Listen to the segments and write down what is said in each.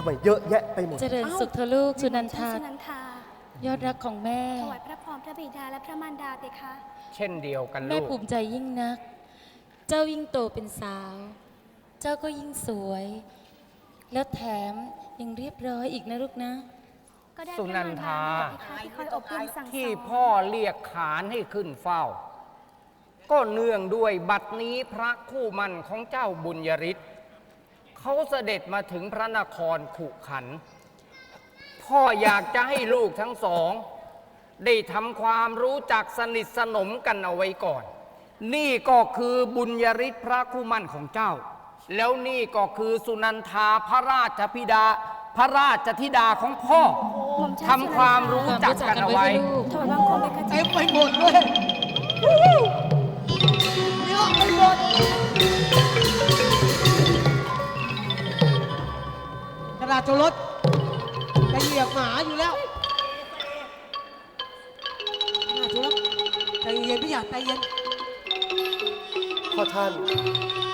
ำไมเยอะแยะไปหมด เจริญสุขเธอะลูกสุนันทา สุนันทายอดรักของแม่ ถวายพระพรพระบิดาและพระมารดาเพคะเช่นเดียวกันแม่ลูกภูมิใจยิ่งนัก เจ้ายิ่งโตเป็นสาว เจ้าก็ยิ่งสวย แล้วแถมยังเรียบร้อยอีกนะลูกนะ ก็ได้สุนันทาพระมรดาเพคะที่คอยอบรมสั่งสอนที่พ่อเรียกขานให้ขึ้นเฝ้า ก็เนื่องด้วยบัดนี้พระคู่มั่นของเจ้าบุญยริศ เขาเสด็จมาถึงพระนครขุขันธ์พ่ออยากจะให้ลูกทั้งสอง ได้ทำความรู้จักสนิทสนมกันเอาไว้ก่อน นี่ก็คือบุญยริศพระคู่มั่นของเจ้า แล้วนี่ก็คือสุนันทาพระราชธิดา พระราชธิดาของพ่อหม่อมฉันทำความรู้จักกันเอาไว้ถวายบังคมเพคะเต็มไปหมดเลยเย ระดาษจรถจะเหยียบหมาอยู่แล้วกระดาษจรถใจเย็นพี่อยากใจเย็นพ่อท่าน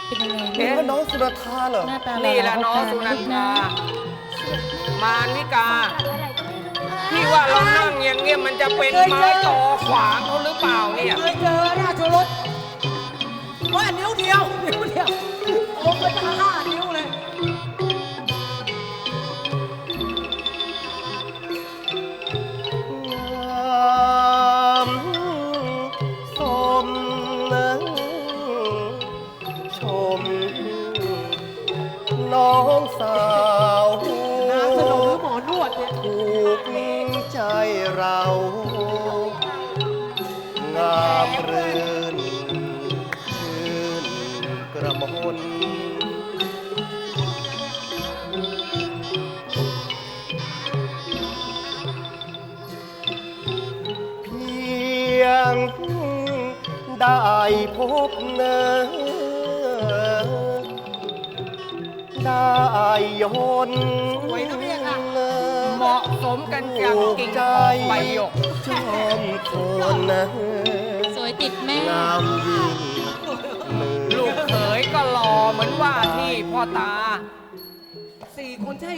เป็นยังไงเอ๊ะลูนี่กน้องสุรธาเหรอหน้าตานี่แหละหน้องๆสุนันทา มานิกาอะไรก็ไม่รู้พี่ว่าเรานั่งอย่างเงี้ยมันจะเป็นไม้ต่อขวางเขาหรือเปล่าเนี่ยเคยเจอราชรถว่านิ้วเดียวนิ้วเดียวโอ้ก็จะห้านิ้ว สมกันกับกิ่งทองใบหยก ชมคนนะสวยติดแม่ งามยิ่งมือลูกเขยก็หล่อเหมือนว่าที่พ่อตา สี่คนใช่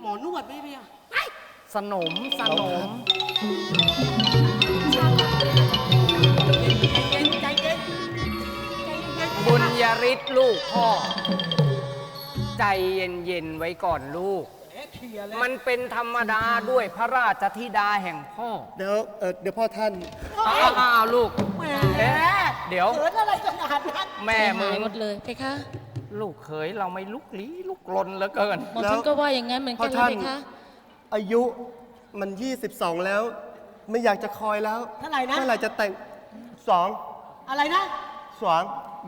หมอนวดไหมพี่อะสนมสนม ใจเย็นใจเย็นบุญยริศลูกพ่อ ใจเย็น ๆ ไว้ก่อนลูก เอ๊ะเคลียร์เลยมันเป็นธรรมดาด้วยพระราชธิดาแห่งพ่อเดี๋ยวเออเดี๋ยวพ่อท่านเอาเอาเอาเอาลูก แหมเอ๊ะเดี๋ยว เขินอะไรขนาดนั้นแม่มึหายงหมดเลยเพคะลูกเขยเราไม่ลุกลี้ลุกลนเหลือเกิน หมอฉันก็ว่าอย่างนั้นเหมือนกันพ่อเลยท่าน เพคะอายุมัน 22 แล้ว ไม่อยากจะคอยแล้วเท่าไหร่นะ เมื่อไหร่จะแต่งสองอะไรนะสอง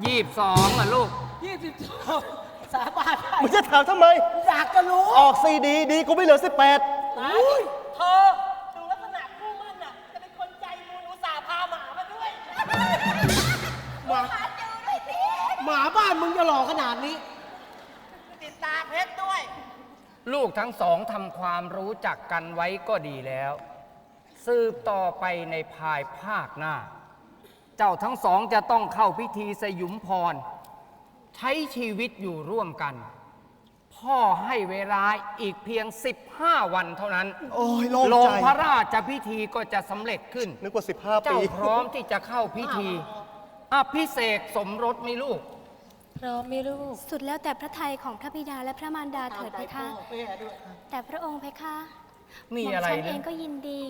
ยี่สิบสองอะลูก ยี่สิบสอง สาบานได้มึงจะถามทำไม อยากจะรู้ออกซีดีดีกูไม่เหลือ 18 ตายเธอดูลักษณะคู่มั่นน่ะ จะเป็นคนใจมูลอุตส่าห์พาหมามาด้วยหมาหมาบ้านมึงจะหล่อขนาดนี้ ติดตาเพชรด้วย ลูกทั้งสองทำความรู้จักกันไว้ก็ดีแล้ว สืบต่อไปในภายภาคหน้า เจ้าทั้งสองจะต้องเข้าพิธีสยุมพร ใช้ชีวิตอยู่ร่วมกัน พ่อให้เวลาอีกเพียง 15 วันเท่านั้นโอ้ยโล่งลงใจพระราชพิธีก็จะสำเร็จขึ้น นึกว่า 15เจ้าปีพร้อมที่จะเข้าพิธี อภิเษกสมรสมีลูก พร้อมไหมลูก สุดแล้วแต่พระทัยของพระบิดาและพระมารดาเถิดเพคะแม่ด้วยแต่พระองค์เพคะมีอะไรหม่อมฉันเหรอเองก็ยินดี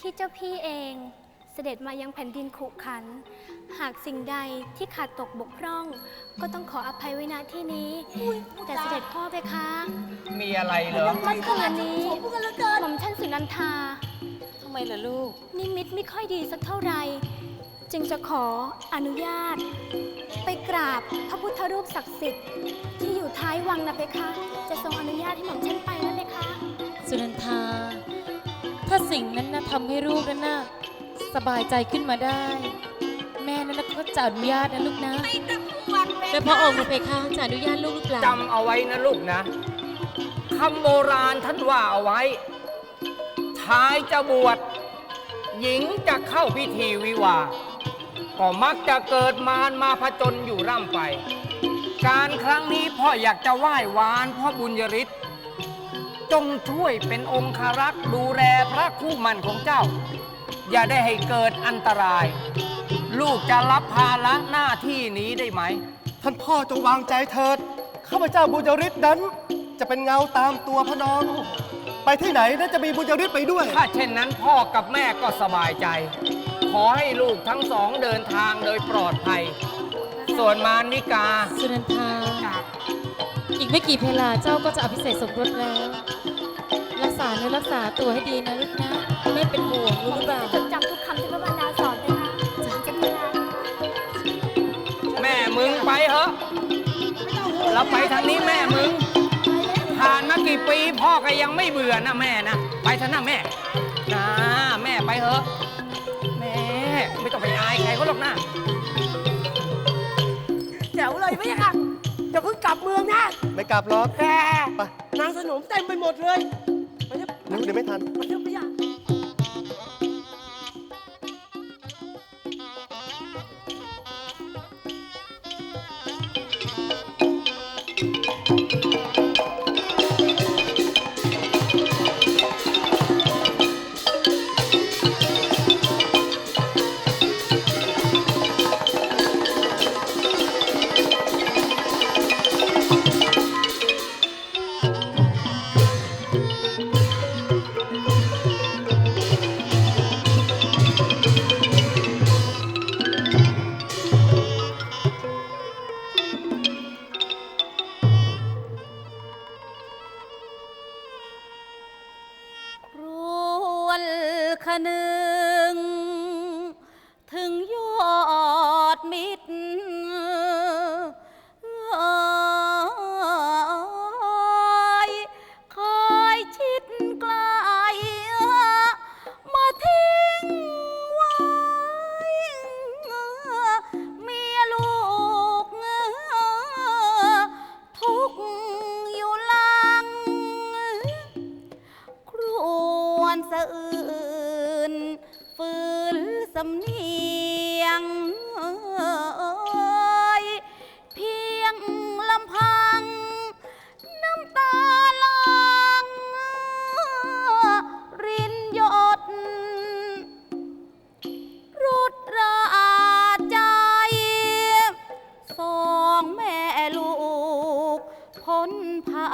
ที่เจ้าพี่เอง เสด็จมายังแผ่นดินขุขัน หากสิ่งใดที่ขาดตกบกพร่อง ก็ต้องขออภัยไว้ณที่นี้ แต่เสด็จพ่อเพคะมีอะไรเหรอเมื่อคืนนี้หม่อมท่านสุนันทาทำไมล่ะลูก นิมิตไม่ค่อยดีสักเท่าไหร่จึงจะขออนุญาต ไปกราบพระพุทธรูปศักดิ์สิทธิ์ที่อยู่ท้ายวังนะเพคะ จะทรงอนุญาตให้หม่อมฉันไปนะเพคะ สุนันทา ถ้าสิ่งนั้นนะทำให้ลูกนั้นนะ สบายใจขึ้นมาได้ แม่นั้นนะก็จะอนุญาตนะลูกนะแต่พระองค์นะเพคะจะอนุญาตลูกหรือเปล่าจำเอาไว้นะลูกนะคำโบราณท่านว่าเอาไว้ ชายจะบวช หญิงจะเข้าพิธีวิวาห์ก็มักจะเกิดมารมาผจญอยู่ร่ำไป การครั้งนี้พ่ออยากจะไหว้วานพ่อบุญยริศจงช่วยเป็นองคารักษ์ดูแลพระคู่มันของเจ้า อย่าได้ให้เกิดอันตราย ลูกจะรับภาระหน้าที่นี้ได้ไหม ท่านพ่อจงวางใจเถิด ข้าพเจ้าบุญยริศนั้น จะเป็นเงาตามตัวพระน้อง ไปที่ไหนน่าจะมีบุญยริศไปด้วย ถ้าเช่นนั้นพ่อกับแม่ก็สบายใจ ขอให้ลูกทั้งสองเดินทางโดยปลอดภัย ส่วนมานิกา สุนันทา อีกไม่กี่เพลาเจ้าก็จะอภิเษกสมรสแล้วรัก ษาเนื้อรักษาตัวให้ดีนะลูกนะ ไม่เป็นห่วงรู้หรือเปล่าจดจำทุกคำที่พระบรรดาสอนเลยค่ะจะพลาแม่มึงไปเหอะเราไปทางนี้แม่มึง ผ่านมากี่ปีพ่อก็ยังไม่เบื่อนะแม่นะไปเถอะนะแม่นะแม่ไปเถอะแม่ไม่ต้องไปอายใครเขาหรอกนะแจ๋วเลยไม่ใช่ค่ะจะเพิ่งกลับเมืองนะไม่กลับหรอกแต่ไปนางสนมเต็มไปหมดเลยไป เดี๋ยวไม่ทัน เดี๋ยวไม่อยาก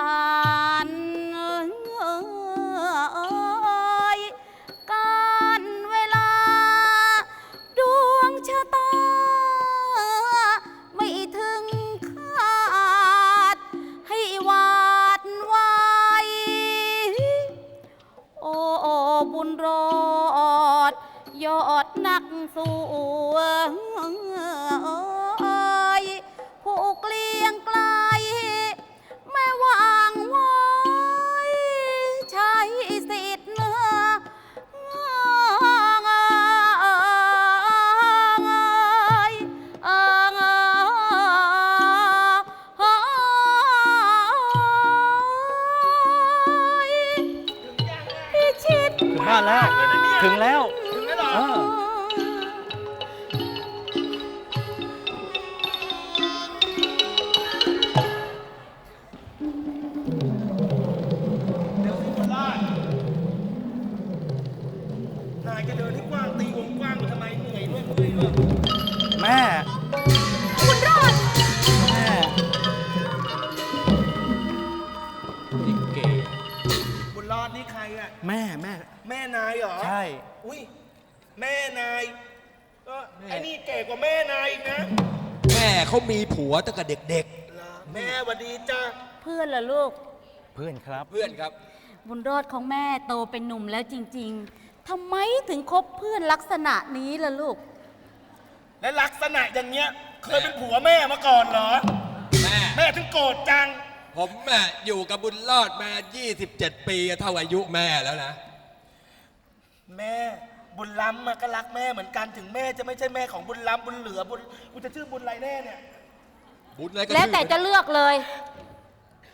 านการเวลา ดวงชะตา ไม่ถึงคาด ให้หวาดไวโอ้ บุญรอด ยอดนักสู้ บ้านแล้ว ถึงแล้ว ถึงแล้วเหรอ เออ พื่อนครับๆเพื่อนครับบุญรอดของแม่โตเป็นหนุ่มแล้วจริง ๆทำไมถึงคบเพื่อนลักษณะนี้ล่ะลูก และลักษณะอย่างเงี้ย เคยเป็นผัวแม่มาก่อนเหรอ แม่แม่ถึงโกรธจัง ผมแม่อยู่กับบุญรอดมา 27 ปีเท่าอายุแม่แล้วนะ แม่บุญล้ำมาก็รักแม่เหมือนกันถึงแม่จะไม่ใช่แม่ของบุญล้ำบุญเหลือบุญกูจะชื่อบุญอะไรแน่เนี่ย บุญอะไรก็แล้วชื่อแต่จะเลือกเลย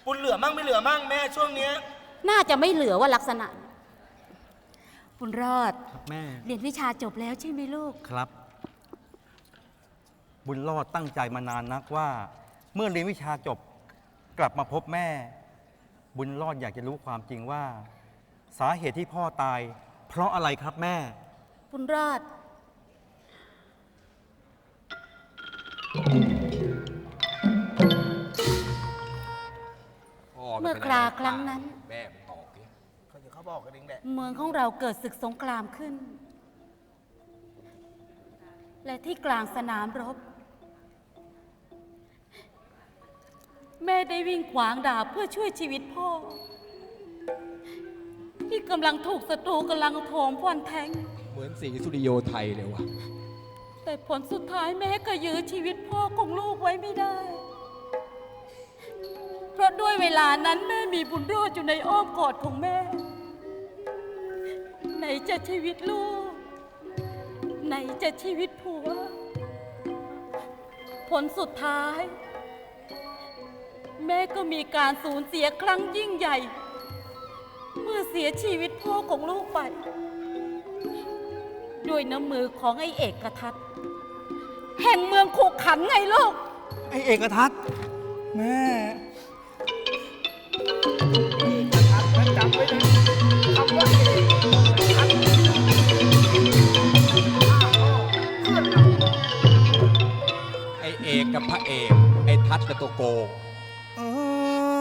บุญเหลือมั่งไม่เหลือมั่งแม่ช่วงเนี้ยน่าจะไม่เหลือว่าลักษณะ บุญรอด ครับแม่เรียนวิชาจบแล้วใช่ไหมลูก ครับ บุญรอดตั้งใจมานานนักว่า เมื่อเรียนวิชาจบกลับมาพบแม่ บุญรอดอยากจะรู้ความจริงว่า สาเหตุที่พ่อตาย เพราะอะไรครับแม่ บุญรอด เมื่อคราครั้งนั้น แม่มันบอกดิเขาจะเขาบอกกันเองแหละเมืองของเราเกิดศึกสงครามขึ้น และที่กลางสนามรบ แม่ได้วิ่งขวางดาบเพื่อช่วยชีวิตพ่อ ที่กำลังถูกศัตรูกำลังโถมฟันแทง เหมือนสีสุริโยไทยเลยว่ะ แต่ผลสุดท้ายแม่ก็ยื้อชีวิตพ่อของลูกไว้ไม่ได้ เพราะด้วยเวลานั้นแม่มีบุญรอดอยู่ในอ้อมกอดของแม่ ไหนจะชีวิตลูก ไหนจะชีวิตผัว ผลสุดท้าย แม่ก็มีการสูญเสียครั้งยิ่งใหญ่ เมื่อเสียชีวิตพ่อของลูกไป ด้วยน้ำมือของไอ้เอกทัศน์แห่งเมืองขุขันไงลูก ไอเอกทัศน์แม่ กกับพระเอกไอทัศน์กับตัวโกงเอ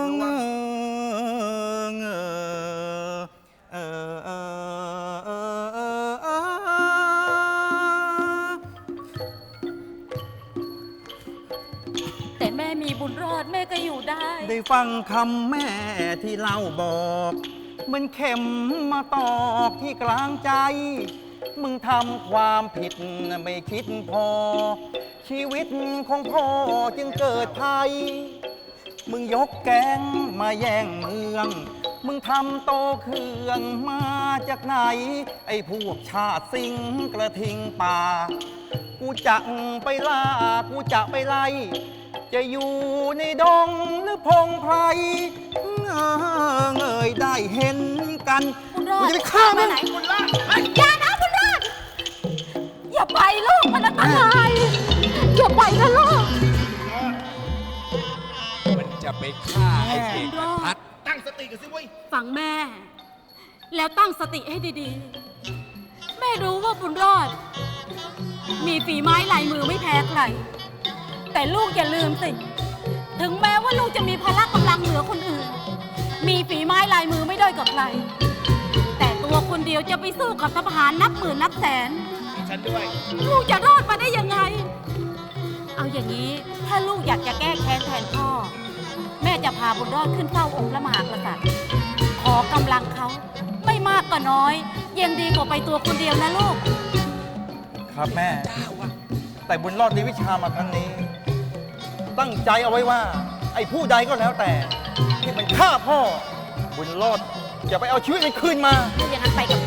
อเงอเงอเออเออเออเออเออแต่แม่มีบุญรอดแม่ก็อยู่ได้ ได้ฟังคำแม่ที่เล่าบอกเหมันเข็มมาตอกที่กลางใจ มึงทำความผิดไม่คิดพอ ชีวิตของพ่อจึงเกิดภัย มึงยกแก๊งมาแย่งเมือง มึงทำโตเครื่องมาจากไหน ไอ้พวกชาติสิงกระทิงป่า กูจะไปล่า กูจะไปไล่ จะอยู่ในดงหรือพงไพรเงอเงยได้เห็นกันบุญรอกูดจะไปฆ่ามันไหนบุญรอดอย่านะบุญรอด อย่าไปลูกมันอันตรายอย่าไปนะลูก มันจะไปฆ่าไอเอกกับทัศน์ตั้งสติกันสิเว้ย ฟังแม่ แล้วตั้งสติให้ดีๆ แม่รู้ว่าบุญรอด มีฝีไม้ลายมือไม่แพ้ใคร แต่ลูกอย่าลืมสิ ถึงแม้ว่าลูกจะมีพละกำลังเหนือคนอื่น มีฝีไม้ลายมือไม่ด้อยกว่าใคร แต่ตัวคนเดียวจะไปสู้กับทหารนับหมื่นนับแสน ฉันด้วย ลูกจะรอดมาได้ยังไง เอาอย่างนี้ถ้าลูกอยากจะแก้แค้นแทนพ่อ แม่จะพาบุญรอดขึ้นเฝ้าองค์พระมหากษัตริย์ ขอกำลังเขาไม่มากก็น้อย ยังดีกว่าไปตัวคนเดียวนะลูก ครับแม่ แต่บุญรอดในวิชามาครั้งนี้ ตั้งใจเอาไว้ว่า ไอ้ผู้ใดก็แล้วแต่ที่มันฆ่าพ่อ บุญรอดจะไปเอาชีวิตมันคืนมา ถ้าอย่างนั้นไปกับ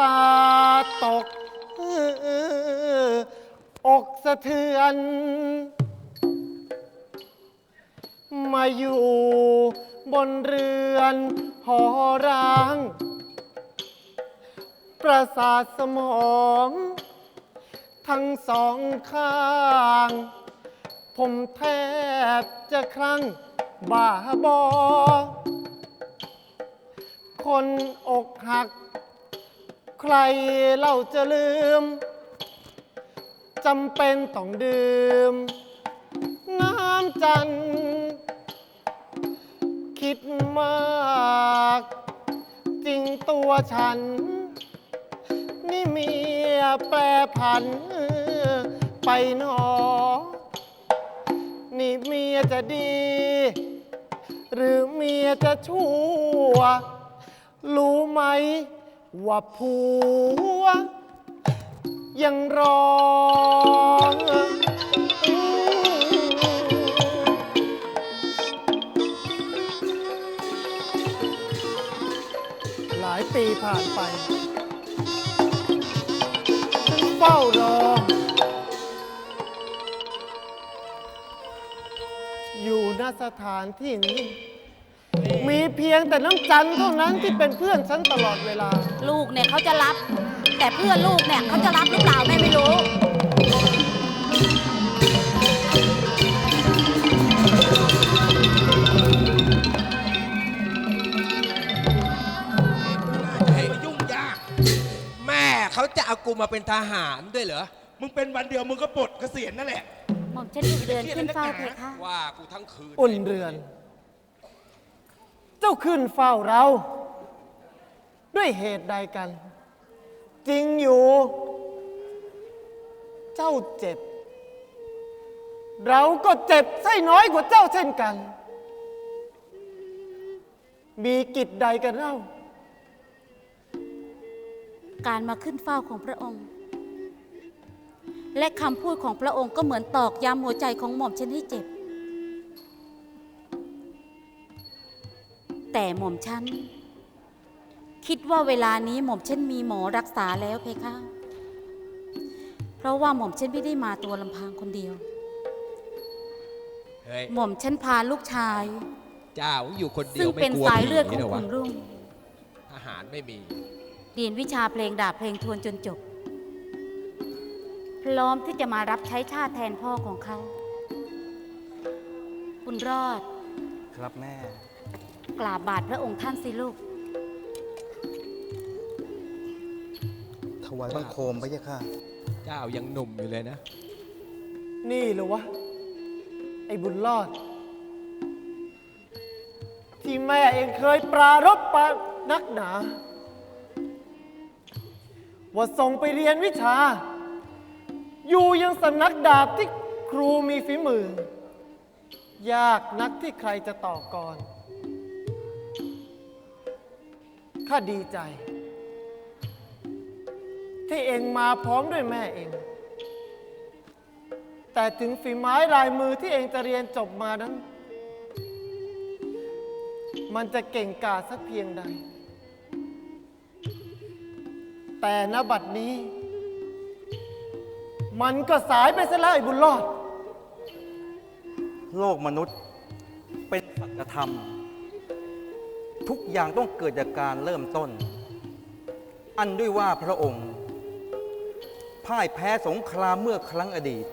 ตาตกอออกสะเทือน มาอยู่บนเรือนหอร้าง ประสาทสมอง ทั้งสองข้าง ผมแทบจะคลั่งบ้าบอคนอกหัก ใครเราจะลืมจำเป็นต้องดื่ม น้ำจันทร์คิดมาก จริงตัวฉัน นี่เมียแปรผัน ไปหนอ นี่เมียจะดี หรือเมียจะชั่ว รู้ไหม ว่าผัว ยังรอหลายปีผ่านไปฉันเฝ้ารอ อยู่ณสถานที่นี้ มีเพียงแต่น้ำจันทร์เท่านั้นที่เป็นเพื่อนฉันตลอดเวลา ลูกเนี่ยเขาจะรับ แต่เพื่อนลูกเนี่ยเขาจะรับหรือเปล่าแม่ไม่รู้ให้ยุ่งยาก แม่เขาจะเอากูมาเป็นทหารด้วยเหรอ มึงเป็นวันเดียวมึงก็ปลดเกษียณนั่นแหละหม่อมฉันอยู่เดือนขึ้นเฝ้าเพคะ ว่ากูทั้งคืน อุ่นเรือน เจ้าขึ้นเฝ้าเรา ด้วยเหตุใดกัน จริงอยู่ เจ้าเจ็บ เราก็เจ็บไส้น้อยกว่าเจ้าเช่นกัน มีกิจใดกันเล่า การมาขึ้นเฝ้าของพระองค์ และคำพูดของพระองค์ก็เหมือนตอกย้ำหัวใจของหม่อมฉันให้เจ็บ แต่หม่อมฉันคิดว่าเวลานี้หม่อมฉันมีหมอรักษาแล้วเพคะ เพราะว่าหม่อมฉันไม่ได้มาตัวลำพังคนเดียว เฮ้ยหม่อมฉันพาลูกชาย เจ้าอยู่คนเดีซึ่ยงวไม่เป็นกลัวสายผีเลือดของเหรอวะขุนรุ่งทหารไม่มี เรียนวิชาเพลงดาบเพลงทวนจนจบ พร้อมที่จะมารับใช้ชาติแทนพ่อของเขา คุณรอด ครับแม่ กราบบาทพระองค์ท่านสิลูก ถวายบังคมพระยะค่ะ เจ้ายังหนุ่มอยู่เลยนะ นี่เหรอวะ ไอ้บุญรอด ที่แม่เองเคยปรารบปานักหนา ว่าส่งไปเรียนวิชา อยู่ยังสำนักดาบที่ครูมีฝีมือ ยากนักที่ใครจะต่อกร ข้าดีใจ ที่เองมาพร้อมด้วยแม่เอง แต่ถึงฝีไม้ลายมือที่เองจะเรียนจบมานั้น มันจะเก่งกาจสักเพียงใด แต่ณบัดนี้ มันก็สายไปซะแล้วไอ้บุญรอด โลกมนุษย์เป็นสัจธรรม ทุกอย่างต้องเกิดจากการเริ่มต้น อันด้วยว่าพระองค์ พ่ายแพ้สงครามเมื่อครั้งอดีต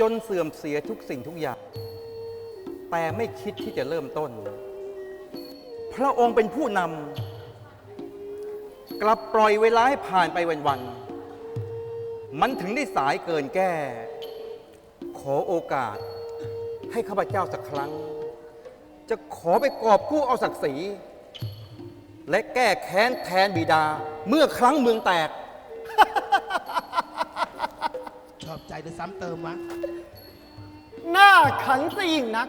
จนเสื่อมเสียทุกสิ่งทุกอย่าง แต่ไม่คิดที่จะเริ่มต้น พระองค์เป็นผู้นำกลับปล่อยเวลาให้ผ่านไปวันๆมันถึงได้สายเกินแก้ ขอโอกาสให้ข้าพเจ้าสักครั้ง จะขอไปกอบกู้เอาศักดิ์ศรี และแก้แค้นแทนบิดา เมื่อครั้งเมืองแตก ชอบใจหรือซ้ำเติมวะหน้าขันซะยิ่งนัก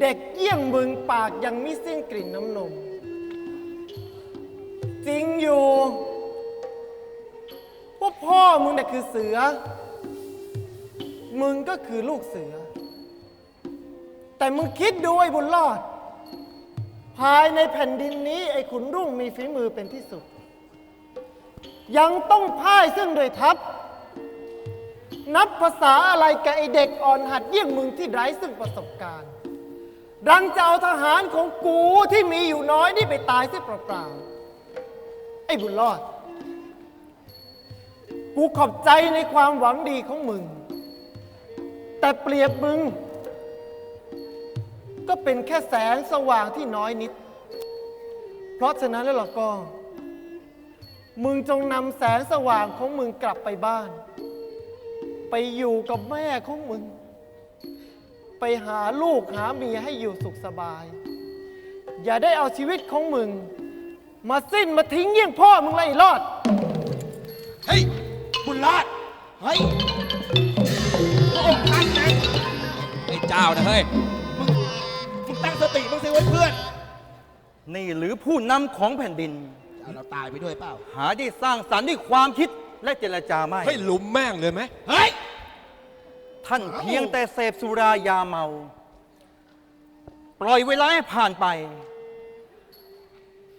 เด็กเยี่ยงมึงปากยังไม่สิ้นกลิ่นน้ำนม จริงอยู่ว่าพ่อมึงน่ะคือเสือ มึงก็คือลูกเสือ แต่มึงคิดดูไอ้บุญรอด ภายในแผ่นดินนี้ ไอ้ขุนรุ่งมีฝีมือเป็นที่สุด ยังต้องพ่ายซึ่งโดยทัพ นับภาษาอะไรกับไอ้เด็กอ่อนหัดเยี่ยงมึงที่ไร้ซึ่งประสบการณ์ดังจะเอาทหารของกูที่มีอยู่น้อยนี่ไปตายเสียเปล่าๆไอ้บุญรอด กูขอบใจในความหวังดีของมึง แต่เปรียบมึง ก็เป็นแค่แสงสว่างที่น้อยนิด เพราะฉะนั้นแล้วล่ะก็ มึงจงนำแสงสว่างของมึงกลับไปบ้าน ไปอยู่กับแม่ของมึง ไปหาลูกหาเมียให้อยู่สุขสบาย อย่าได้เอาชีวิตของมึง มาสิ้นมาทิ้งเยี่ยงพ่อมึงเลยไอ้รอด เฮ้ย บุญรอด เฮ้ยพระองค์ท่านนะไอ้เจ้านะเฮ้ย ตั้งสติบ้างสิไว้ยเพื่อนนี่หรือผู้นำของแผ่นดิน เอาเราตายไปด้วยเปล่า หาได้สร้างสรรค์ด้วยความคิดและเจรจาไม่ ให้หลุมแม่งเลยไหมเฮ้ย ท่านเพียงแต่เสพสุรายาเมา ปล่อยเวลาให้ผ่านไป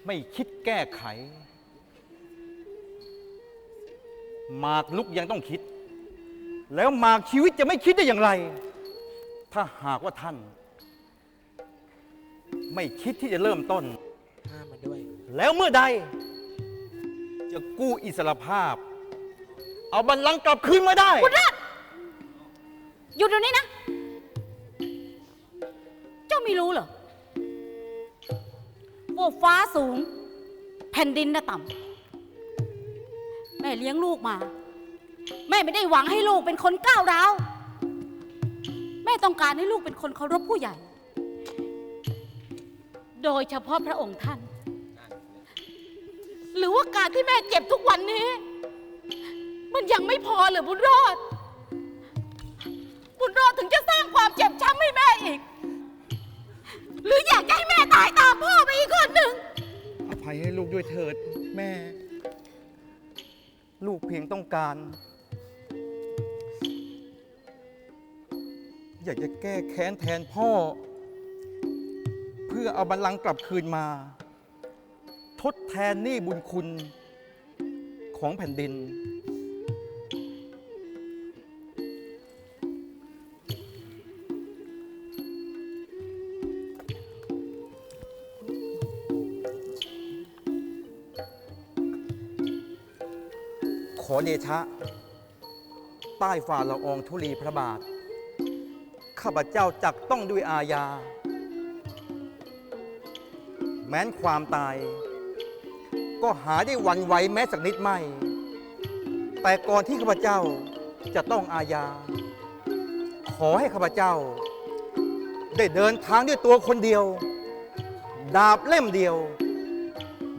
ไม่คิดแก้ไข หมากลุกยังต้องคิด แล้วหมากชีวิตจะไม่คิดได้อย่างไร ถ้าหากว่าท่าน ไม่คิดที่จะเริ่มต้น ห้ามมันด้วย แล้วเมื่อใด จะกู้อิสรภาพ เอาบัลลังก์กลับคืนมาได้หยุดเดี๋ยวนี้นะ เจ้าไม่รู้เหรอว่าฟ้าสูง แผ่นดินน่ะต่ำแม่เลี้ยงลูกมา แม่ไม่ได้หวังให้ลูกเป็นคนก้าวร้าว แม่ต้องการให้ลูกเป็นคนเคารพผู้ใหญ่ โดยเฉพาะพระองค์ท่าน หรือว่าการที่แม่เจ็บทุกวันนี้ มันยังไม่พอเหรือบุญรอด บุญรอดถึงจะสร้างความเจ็บช้ำให้แม่อีก หรืออยากจะให้แม่ตายตามพ่อไปอีกคนหนึ่ง อภัยให้ลูกด้วยเถิดแม่ ลูกเพียงต้องการ อยากจะแก้แค้นแทนพ่อ เพื่อเอาบัลลังก์กลับคืนมา ทดแทนหนี้บุญคุณของแผ่นดิน ขอเดชะ ใต้ฝ่าละอองธุลีพระบาท ข้าพเจ้าจักต้องด้วยอาญา แม้นความตาย ก็หาได้หวันไหวแม้สักนิดไม่ แต่ก่อนที่ข้าพเจ้าจะต้องอาญา ขอให้ข้าพเจ้า ได้เดินทางด้วยตัวคนเดียว ดาบเล่มเดียว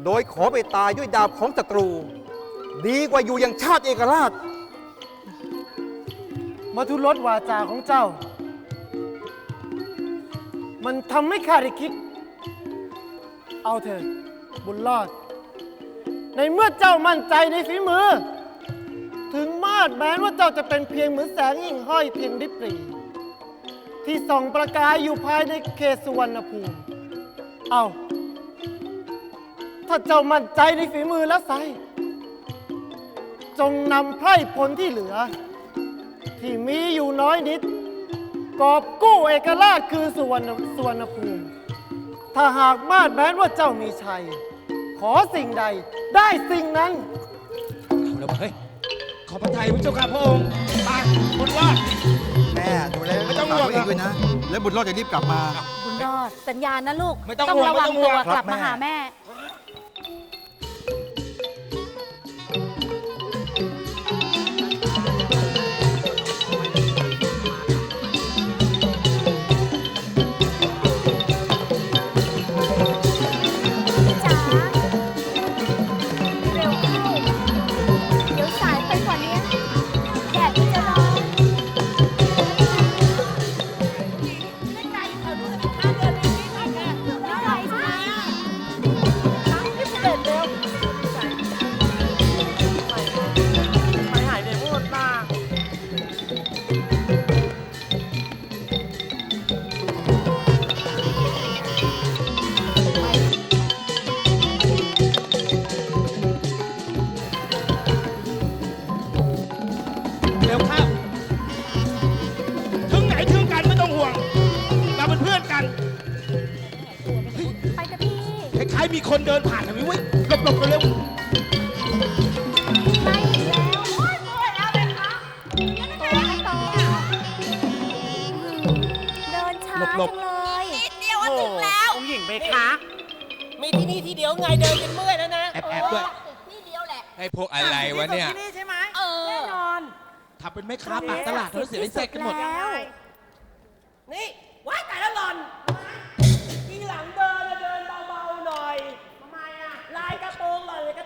โดยขอไปตายด้วยดาบของศัตรู ดีกว่าอยู่อย่างชาติเอกราชมาทุรสวาจาของเจ้า มันทำให้ข้าได้คิด เอาเถอะบุญรอด ในเมื่อเจ้ามั่นใจในฝีมือ ถึงมาดแม้ว่าเจ้าจะเป็นเพียงเหมือนแสงหิ่งห้อยเพียงริบหรีที่ส่องประกายอยู่ภายในเขตสุวรรณภูมิ เอาถ้าเจ้ามั่นใจในฝีมือแล้วไซจงนำไพร่พลที่เหลือ ที่มีอยู่น้อยนิด กอบกู้เอกราชคือสุวรรณสุวรรณภูมิ ถ้าหากมาดแม้นว่าเจ้ามีชัย ขอสิ่งใดได้สิ่งนั้นเอาแล้วเฮ้ย ขอพระไทยพระเจ้าค่ะพระองค์ไปบุญรอด แม่ดูแลไม่ต้องห่วงรักษาตัวเองด้วยนะ แล้วบุญรอดจะรีบกลับมา บุญรอดสัญญานะลูกไม่ต้องห่วงระวัไม่ต้องห่ตัววง กลับครับมาหาแม่ คล้ายๆมีคนเดินผ่านทางนี้เว้ยหลบหลบๆเร็วไปอีกแล้วโอ๊ยโอ๊ยแล้วเลยคะต่อต่อเดินช้าจังเลยองค์หญิงไปคะมีที่นี่ที่เดียวไงเดินกันเมื่อยแล้วนะๆแอบแอบๆด้วยให้พวกอะไรวะเนี่ยที่นี่ใช่ไหมเออแน่นอนทำเป็นแม่ค้าปากตลาดเขาเสียเสร็จกันหมดแล้วนี่ว้ายตายแล้วหล่อน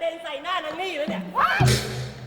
ด็นใส่หน้านางนี่เลยเนี่ยว้าย